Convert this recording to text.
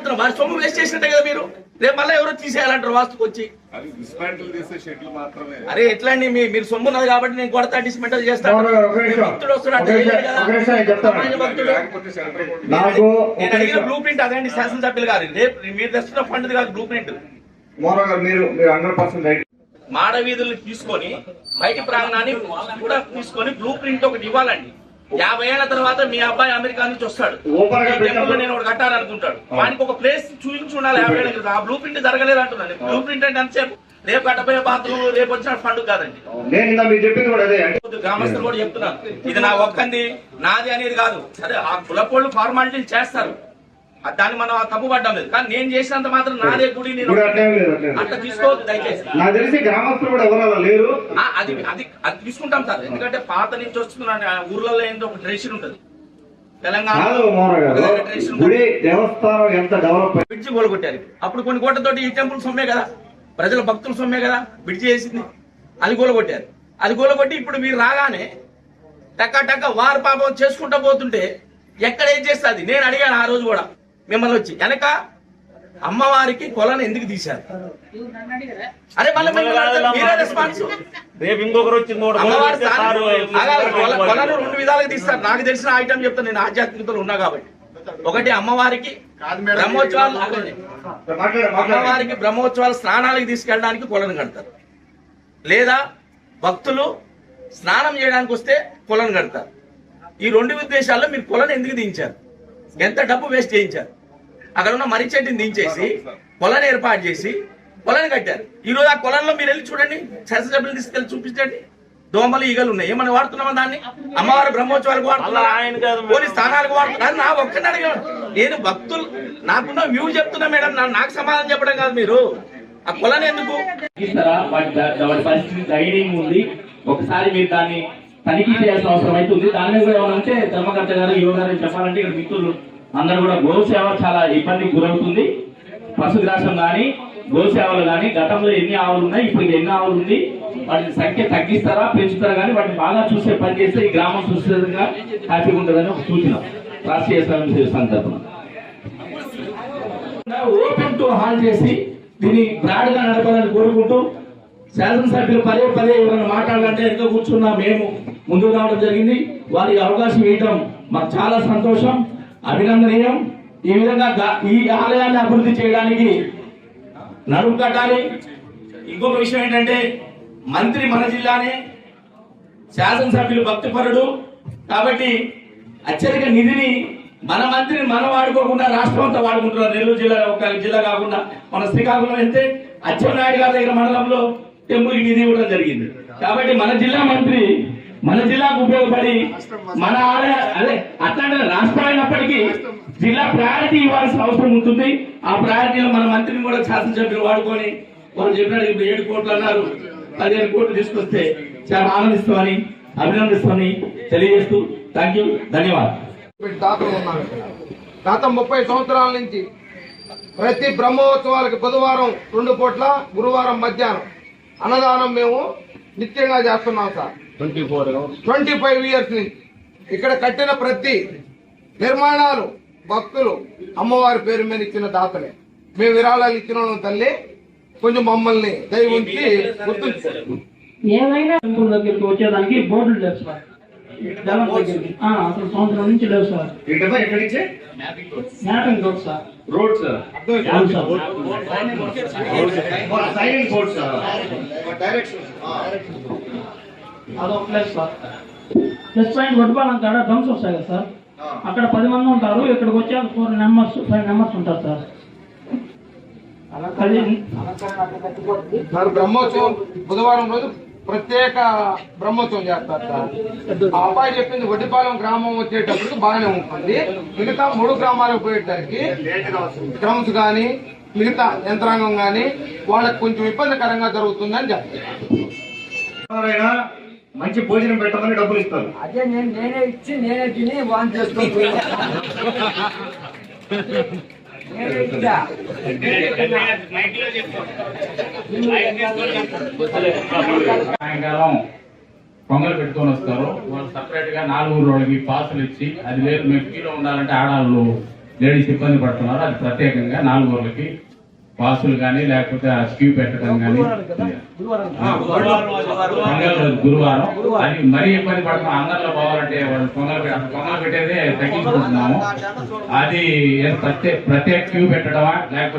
అడుగుతున్నా వారి సొమ్ము వేస్ట్ చేసినట్టే కదా మీరు? రేపు మళ్ళీ ఎవరో తీసేయాలంటారు వాస్తుకు వచ్చి? అరే ఎట్లా అండి మీ మీరు సొమ్ము ఉన్నది కాబట్టి నేను కొడతా డిస్మెంటల్ చేస్తాను. భక్తుడు వస్తున్నాడు, నేను అడిగిన. బ్లూ ప్రింట్ అదేంటి శాసనసభ్యులు గారు. రేపు మీరు తెస్తున్న ఫండ్ కాదు బ్లూ ప్రింట్ మోహన్ గారు మీరు మీరు హండ్రెడ్ పర్సెంట్ రైట్ మాడ వీధుల్ని తీసుకొని బయటి ప్రాంగణాన్ని కూడా తీసుకొని బ్లూ ప్రింట్ ఒకటి ఇవ్వాలండి. యాభై ఏళ్ళ తర్వాత మీ అబ్బాయి అమెరికా నుంచి వస్తాడు. నేను ఒకటి కట్టాలనుకుంటాడు. వానికి ఒక ప్లేస్ చూపించి ఉండాలి. యాభై ఏళ్ళ. ఆ బ్లూ ప్రింట్ జరగలేదు అంటున్నాను బ్లూ ప్రింట్ అంటే ఎంతసేపు? రేపు కట్టబోయే బాత్రూమ్ రేపు వచ్చిన ఫండ్ కాదండి. గ్రామస్తులు కూడా చెప్తున్నాను ఇది నా ఒక్కంది నాది అనేది కాదు. సరే ఆ కులపోళ్ళు ఫార్మాలిటీలు చేస్తారు. దాన్ని మనం తప్పు పడ్డం లేదు. కానీ నేను చేసినంత మాత్రం నాదే గుడి నేను అట్లేం తీసుకోవద్దు దయచేసి. నాకు తెలిసి గ్రామస్తులు కూడా ఎవరు అలా లేరు? ఆ, అది అది అది తీసుకుంటాం సార్. ఎందుకంటే పాత నుంచి వస్తున్న ఊర్లలో ఏందో ఒక ట్రెడిషన్ ఉంటుంది. తెలంగాణ దేవస్థానం ఎంత డెవలప్ బ్రిడ్జి కూలగొట్టారు అప్పుడు కొన్ని కోట్లతోటి ఈ టెంపుల్ సొమ్మే కదా. ప్రజల భక్తుల సొమ్మే కదా బ్రిడ్జి చేసింది అది కూలగొట్టారు అది కూలగొట్టి ఇప్పుడు మీరు రాగానే టక్క టక్క వారు పాపం చేసుకుంటా పోతుంటే ఎక్కడ ఏం చేస్తుంది? నేను అడిగాను ఆ రోజు కూడా. మిమ్మల్ని వచ్చి వెనక అమ్మవారికి కొలను ఎందుకు తీశారు? అరే మళ్ళీ మీరే రెస్పాన్స్ రేపు ఇంకొకరు కొలను రెండు విధాలుగా తీస్తారు. నాకు తెలిసిన ఐటమ్ చెప్తాను నేను ఆధ్యాత్మికతలో ఉన్నా కాబట్టి. ఒకటి అమ్మవారికి బ్రహ్మోత్సవాలు అమ్మవారికి బ్రహ్మోత్సవాలు స్నానాలకు తీసుకెళ్ళడానికి కొలను కడతారు. లేదా భక్తులు స్నానం చేయడానికి వస్తే కొలను కడతారు. ఈ రెండు ఉద్దేశాల్లో మీరు కొలను ఎందుకు దించారు? ఎంత డబ్బు వేస్ట్ చేయించారు? అక్కడ ఉన్న మర్రి చెట్టుని దించేసి కొలను ఏర్పాటు చేసి కొలను కట్టారు. ఈ రోజు ఆ కొలంలో మీరు వెళ్ళి చూడండి. శాసనసభ్యులు తీసుకెళ్ళి చూపించండి. దోమలు ఈగలు ఉన్నాయి. ఏమైనా వాడుతున్నామా దాన్ని? అమ్మవారి బ్రహ్మోత్సవాలకు అలా ఆయన కాదు వాడుతున్నారు. పోనీ స్థానాలకు వాడుతున్నారు? నా ఒక్కటి అడిగాను. నేను భక్తులు. నాకున్న వ్యూ చెప్తున్నా మేడం. నాకు సమాధానం చెప్పడం కాదు మీరు. ఆ కొలను ఎందుకు? గైడింగ్ ఉంది. ఒకసారి మీరు దాన్ని తనిఖీ చేయాల్సిన అవసరం అయితే ఉంది. దాని మీద కూడా ఏమైనా ఉంటే ధర్మకర్త గారు యువ గారు చెప్పాలంటే ఇక్కడ మిత్రులు అందరూ కూడా గోసేవ చాలా ఇబ్బందికి గురవుతుంది. పశుగ్రాసం కానీ గోసేవలు కానీ గతంలో ఎన్ని ఆవులు ఉన్నాయి ఇప్పుడు ఎన్ని ఆవులు ఉంది వాటి సంఖ్య తగ్గిస్తారా పెంచుతారా కానీ వాటిని బాగా చూసే పని చేస్తే ఈ గ్రామం సుస్థిరంగా హ్యాపీగా ఉంటుందని ఒక సూచన రాష్ట్రీయ స్వయం సేవ తరపున ఓపెన్ టు హాల్ చేసి దీన్ని బ్రాడ్గా నడపాలని కోరుకుంటూ శాసనసభ్యులు పదే పదే ఎవరైనా మాట్లాడాలంటే ఎంత కూర్చున్నా మేము ముందుకు రావడం జరిగింది. వారికి అవకాశం ఇవ్వడం మాకు చాలా సంతోషం. అభినందనీయం. ఈ విధంగా ఈ ఆలయాన్ని అభివృద్ధి చేయడానికి నడుము కట్టాలి. ఇంకొక విషయం ఏంటంటే మంత్రి మన జిల్లానే శాసనసభ్యులు భక్తిపరుడు. కాబట్టి అత్యధిక నిధిని మన మంత్రిని మనం వాడుకోకుండా రాష్ట్రం అంతా వాడుకుంటున్నారు. నెల్లూరు జిల్లా ఒక జిల్లా కాకుండా మన శ్రీకాకుళం వెళ్తే అచ్చెన్నాయుడు గారి దగ్గర మండలంలో టెంపుల్కి నిధి ఇవ్వడం జరిగింది. కాబట్టి మన జిల్లా మంత్రి మన జిల్లాకు ఉపయోగపడి మన ఆలయ అదే అట్లాంటి రాష్ట్రం అయినప్పటికీ జిల్లా ప్రయారిటీ ఇవ్వాల్సిన అవసరం ఉంటుంది. ఆ ప్రయారిటీలో మన మంత్రిని కూడా శాసనసభ్యులు వాడుకొని వాళ్ళు చెప్పినారు ఇప్పుడు ఏడు కోట్లు అన్నారు. పదిహేను కోట్లు తీసుకొస్తే చాలా ఆనందిస్తామని అభినందిస్తామని తెలియజేస్తూ థ్యాంక్ యూ ధన్యవాదాలు. గత ముప్పై సంవత్సరాల నుంచి ప్రతి బ్రహ్మోత్సవాలకి బుధవారం రెండు పూట్ల గురువారం మధ్యాహ్నం అన్నదానం మేము నిత్యంగా చేస్తున్నాం సార్. ట్వంటీ ఫైవ్ ఇయర్స్ ఇక్కడ కట్టిన ప్రతి నిర్మాణాలు భక్తులు అమ్మవారి పేరు మీద ఇచ్చిన దాతలే మేము విరాళాలు ఇచ్చిన తల్లి కొంచెం మమ్మల్ని దయ ఉంచి గుర్తుంచుకోండి ఏమైనా టెంపుల్ దగ్గరికి వచ్చేదానికి బోర్డులు లేవు సార్ జనం దగ్గరికి ఆ, అసలు సంవత్సరం నుంచి లేవు sir mapping road sir road sir silent road sir direction అదొక ప్లేస్ సార్ ప్లస్ పాయింట్ వడ్పాలం కాడ డ్రమ్స్ వస్తాయి కదా సార్. అక్కడ పది మంది ఉంటారు ఇక్కడికి వచ్చాక ఫోర్ నెంబర్స్ ఫైవ్ నెంబర్స్ ఉంటారు సార్. అది సార్ బ్రహ్మోత్సవం బుధవారం రోజు ప్రత్యేక బ్రహ్మోత్సవం చేస్తారు సార్. ఆ అబ్బాయి చెప్పింది వడ్డిపాలెం గ్రామం వచ్చేటప్పుడు బాగానే ఉంటుంది. మిగతా మూడు గ్రామాలకు పోయేసరికి డ్రమ్స్ కానీ మిగతా యంత్రాంగం కానీ వాళ్ళకి కొంచెం ఇబ్బందికరంగా జరుగుతుందని చెప్తారు మంచి భోజనం పెట్టమని డబ్బులు ఇస్తారు. అదే నేను నేనే ఇచ్చి నేనే తిని వాన్ చేసుకుంటున్నా సాయంకాలం పొంగల్ పెట్టుకొని వస్తారు. వాళ్ళు సపరేట్గా నాలుగు రోజులకి పాసులు ఇచ్చి అది మేము క్యూలో ఉండాలంటే ఆడవాళ్ళు లేడీస్ ఇబ్బంది పడుతున్నారు. అది ప్రత్యేకంగా నాలుగు ఊర్లకి పాసులు కానీ లేకపోతే ఆ స్క్యూ పెట్టడం కానీ గురువారం. అది మరీ ఇబ్బంది పడుతున్నాం అందరిలో పోవాలంటే పెట్ట పొంగలు పెట్టేదే తగ్గించుకుంటున్నాము. అది ప్రత్యేక క్యూ పెట్టడమా? లేకపోతే